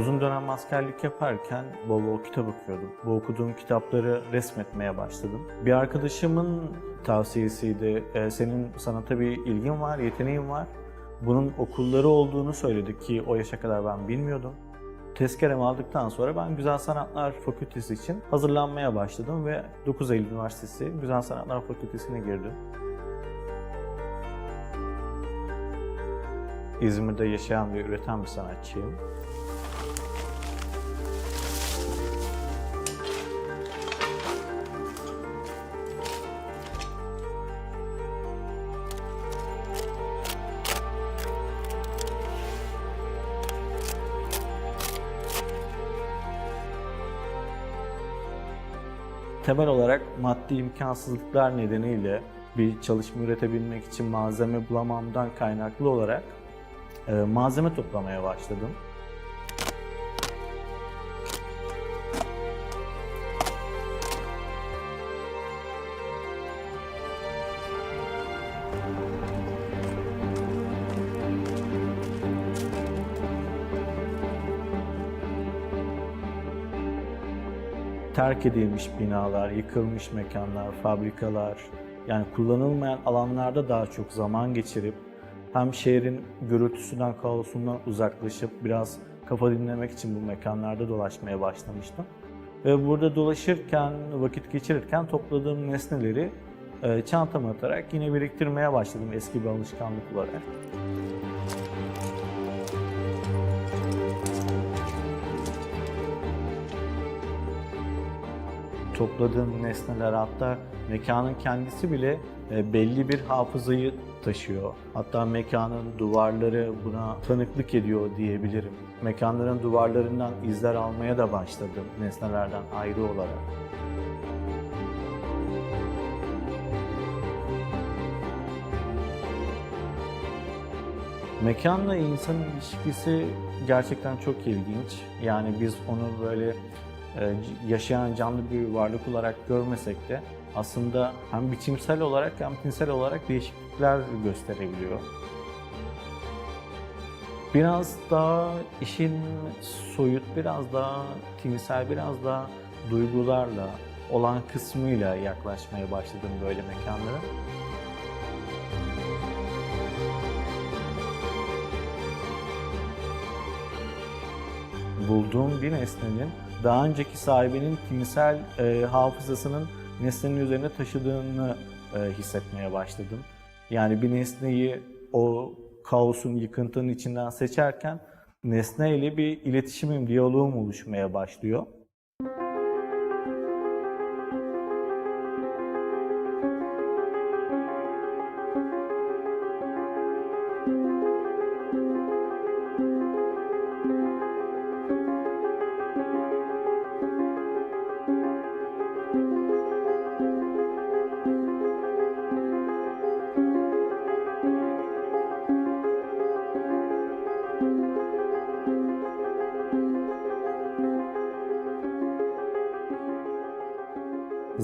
Uzun dönem askerlik yaparken bol bol kitap okuyordum. Bu okuduğum kitapları resmetmeye başladım. Bir arkadaşımın tavsiyesiydi. "E, senin sanata bir ilgin var, yeteneğin var. Bunun okulları olduğunu söyledi ki o yaşa kadar ben bilmiyordum. Tezkeremi aldıktan sonra ben Güzel Sanatlar Fakültesi için hazırlanmaya başladım ve 9 Eylül Üniversitesi Güzel Sanatlar Fakültesine girdim. İzmir'de yaşayan ve üreten bir sanatçıyım. Temel olarak maddi imkansızlıklar nedeniyle bir çalışma üretebilmek için malzeme bulamamdan kaynaklı olarak e, malzeme toplamaya başladım. Terk edilmiş binalar, yıkılmış mekanlar, fabrikalar, yani kullanılmayan alanlarda daha çok zaman geçirip hem şehrin gürültüsünden, kaosundan uzaklaşıp biraz kafa dinlemek için bu mekanlarda dolaşmaya başlamıştım. Ve burada dolaşırken, vakit geçirirken topladığım nesneleri e, çantama atarak yine biriktirmeye başladım eski bir alışkanlık olarak. Topladığım nesneler hatta mekanın kendisi bile e, belli bir hafızayı taşıyor. Hatta mekanın duvarları buna tanıklık ediyor diyebilirim. Mekanların duvarlarından izler almaya da başladım nesnelerden ayrı olarak. Mekanla insanın ilişkisi gerçekten çok ilginç. Yani biz onu böyle yaşayan canlı bir varlık olarak görmesek de aslında hem biçimsel olarak hem tinsel olarak değişiklikler gösterebiliyor. Biraz daha işin soyut, biraz daha tinsel, biraz daha duygularla olan kısmıyla yaklaşmaya başladım böyle mekanlara. bulduğum bir nesnenin daha önceki sahibinin tinsel e, hafızasının nesnenin üzerine taşıdığını e, hissetmeye başladım. Yani bir nesneyi o kaosun, yıkıntının içinden seçerken nesneyle bir iletişimim, diyaloğum oluşmaya başlıyor.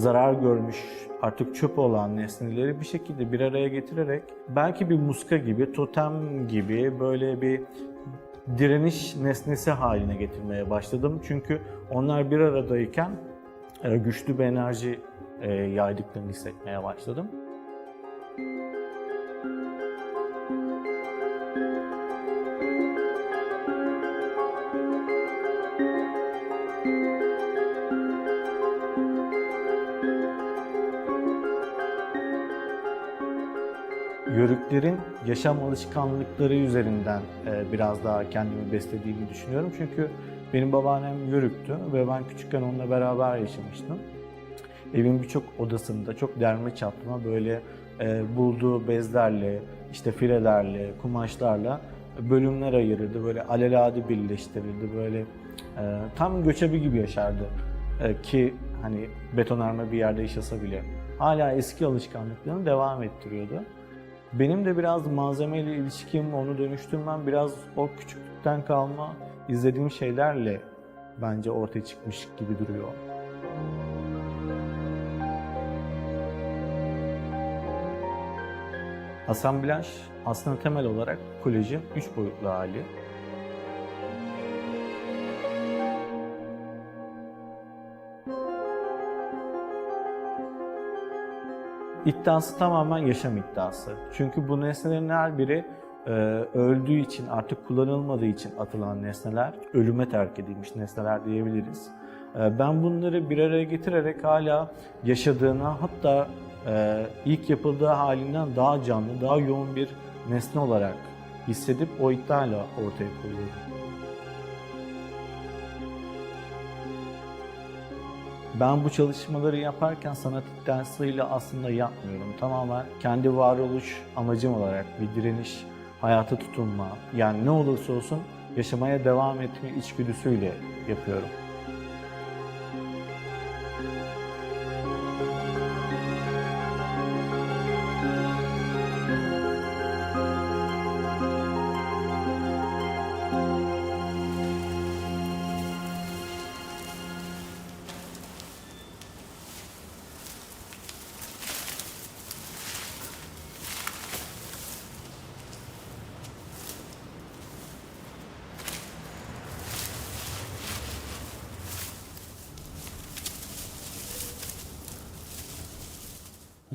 Zarar görmüş, artık çöp olan nesneleri bir şekilde bir araya getirerek belki bir muska gibi, totem gibi böyle bir direniş nesnesi haline getirmeye başladım. Çünkü onlar bir aradayken e, güçlü bir enerji e, yaydıklarını hissetmeye başladım. Yörüklerin yaşam alışkanlıkları üzerinden e, biraz daha kendimi beslediğimi düşünüyorum. Çünkü benim babaannem Yörüktü ve ben küçükken onunla beraber yaşamıştım. Evin birçok odasında çok derme çatma böyle e, bulduğu bezlerle, işte filelerle, kumaşlarla bölümler ayırırdı. Böyle alelade birleştirirdi. Böyle e, tam göçebi gibi yaşardı. Ki hani betonarme bir yerde yaşasa bile. Hala eski alışkanlıklarını devam ettiriyordu. Benim de biraz malzemeyle ilişkim, onu dönüştürmem biraz o küçüklükten kalma izlediğim şeylerle bence ortaya çıkmış gibi duruyor. Asamblaj aslında temel olarak kolajın üç boyutlu hali. İddiası tamamen yaşam iddiası. Çünkü bu nesnelerin her biri e, öldüğü için, artık kullanılmadığı için atılan nesneler, ölüme terk edilmiş nesneler diyebiliriz. E, ben bunları bir araya getirerek hala yaşadığına, hatta e, ilk yapıldığı halinden daha canlı, daha yoğun bir nesne olarak hissedip o iddiayla ortaya koyuyorum. Ben bu çalışmaları yaparken sanat iddiasıyla aslında yapmıyorum. Tamamen kendi varoluş amacım olarak bir direniş, hayata tutunma, yani ne olursa olsun yaşamaya devam etme içgüdüsüyle yapıyorum.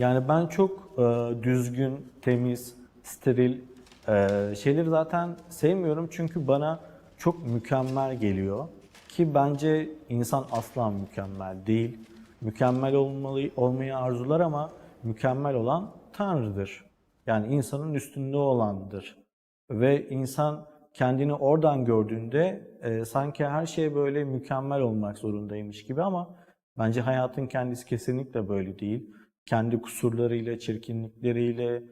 Yani ben çok e, düzgün, temiz, steril e, şeyleri zaten sevmiyorum çünkü bana çok mükemmel geliyor. Ki bence insan asla mükemmel değil. Mükemmel olmalı, olmayı arzular ama mükemmel olan Tanrı'dır. Yani insanın üstünde olandır. Ve insan kendini oradan gördüğünde e, sanki her şey böyle mükemmel olmak zorundaymış gibi ama bence hayatın kendisi kesinlikle böyle değil kendi kusurlarıyla, çirkinlikleriyle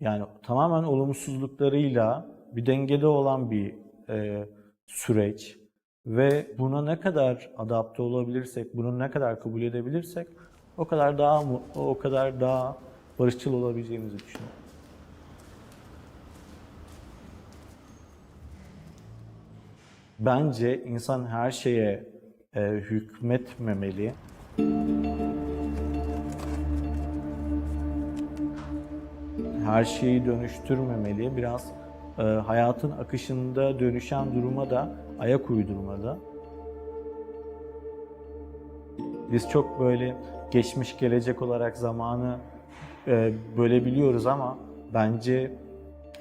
yani tamamen olumsuzluklarıyla bir dengede olan bir e, süreç ve buna ne kadar adapte olabilirsek, bunu ne kadar kabul edebilirsek o kadar daha o kadar daha barışçıl olabileceğimizi düşünüyorum. Bence insan her şeye e, hükmetmemeli. Her şeyi dönüştürmemeli. Biraz e, hayatın akışında dönüşen duruma da ayak uydurmalı. Biz çok böyle geçmiş gelecek olarak zamanı e, bölebiliyoruz ama bence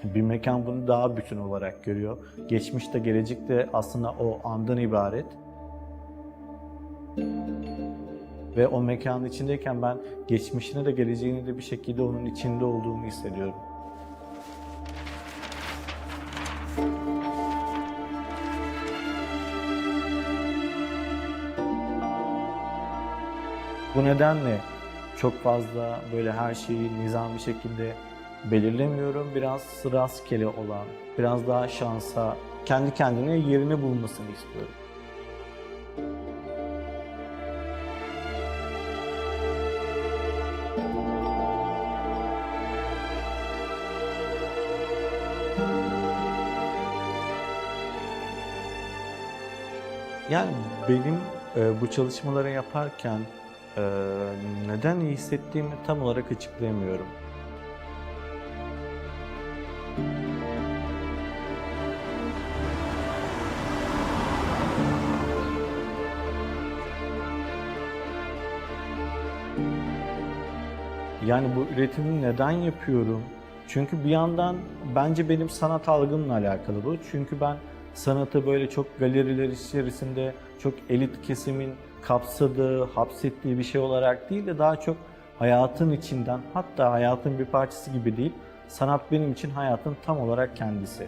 bir mekan bunu daha bütün olarak görüyor. Geçmiş de gelecek de aslında o andan ibaret. Ve o mekanın içindeyken ben geçmişine de geleceğini de bir şekilde onun içinde olduğumu hissediyorum. Bu nedenle çok fazla böyle her şeyi nizam bir şekilde belirlemiyorum. Biraz rastgele olan, biraz daha şansa, kendi kendine yerini bulmasını istiyorum. Yani benim e, bu çalışmaları yaparken e, neden iyi hissettiğimi tam olarak açıklayamıyorum. Yani bu üretimi neden yapıyorum? Çünkü bir yandan bence benim sanat algımla alakalı bu. Çünkü ben sanatı böyle çok galeriler içerisinde çok elit kesimin kapsadığı, hapsettiği bir şey olarak değil de daha çok hayatın içinden hatta hayatın bir parçası gibi değil. Sanat benim için hayatın tam olarak kendisi.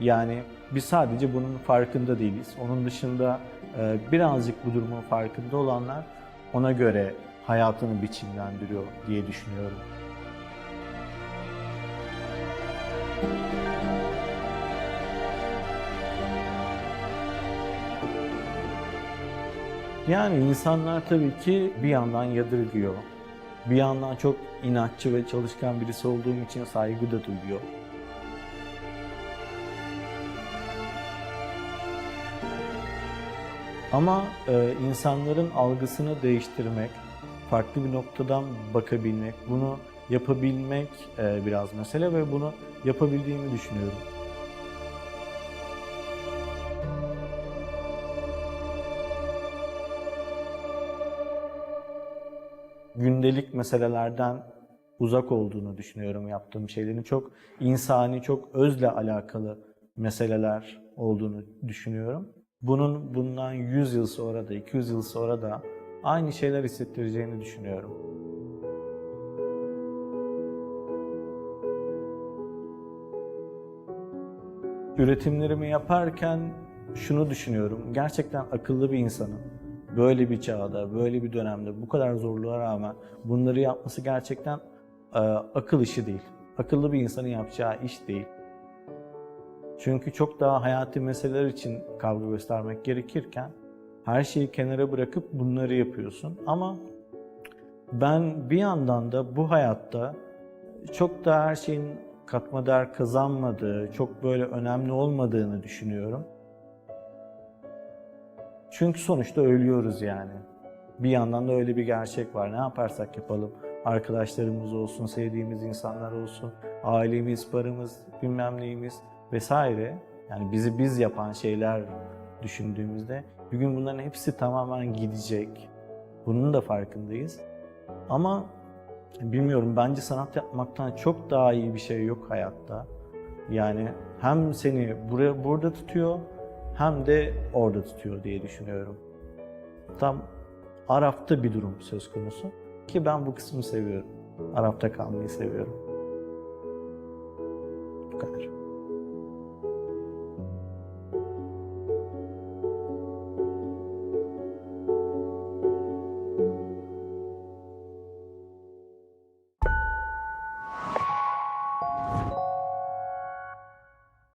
Yani biz sadece bunun farkında değiliz. Onun dışında e, birazcık bu durumun farkında olanlar ona göre hayatını biçimlendiriyor diye düşünüyorum. Yani insanlar tabii ki bir yandan yadırgıyor. Bir yandan çok inatçı ve çalışkan birisi olduğum için saygı da duyuyor. Ama e, insanların algısını değiştirmek, farklı bir noktadan bakabilmek, bunu yapabilmek e, biraz mesele ve bunu yapabildiğimi düşünüyorum. Gündelik meselelerden uzak olduğunu düşünüyorum yaptığım şeylerin. Çok insani, çok özle alakalı meseleler olduğunu düşünüyorum. Bunun bundan 100 yıl sonra da 200 yıl sonra da aynı şeyler hissettireceğini düşünüyorum. Üretimlerimi yaparken şunu düşünüyorum. Gerçekten akıllı bir insanın böyle bir çağda, böyle bir dönemde bu kadar zorluğa rağmen bunları yapması gerçekten e, akıl işi değil. Akıllı bir insanın yapacağı iş değil. Çünkü çok daha hayati meseleler için kavga göstermek gerekirken her şeyi kenara bırakıp bunları yapıyorsun. Ama ben bir yandan da bu hayatta çok da her şeyin katma değer kazanmadığı, çok böyle önemli olmadığını düşünüyorum. Çünkü sonuçta ölüyoruz yani. Bir yandan da öyle bir gerçek var. Ne yaparsak yapalım. Arkadaşlarımız olsun, sevdiğimiz insanlar olsun, ailemiz, paramız, bilmem neyimiz vesaire. Yani bizi biz yapan şeyler düşündüğümüzde bir gün bunların hepsi tamamen gidecek. Bunun da farkındayız. Ama bilmiyorum bence sanat yapmaktan çok daha iyi bir şey yok hayatta. Yani hem seni buraya burada tutuyor hem de orada tutuyor diye düşünüyorum. Tam Araf'ta bir durum söz konusu ki ben bu kısmı seviyorum. Araf'ta kalmayı seviyorum. Bu kadar.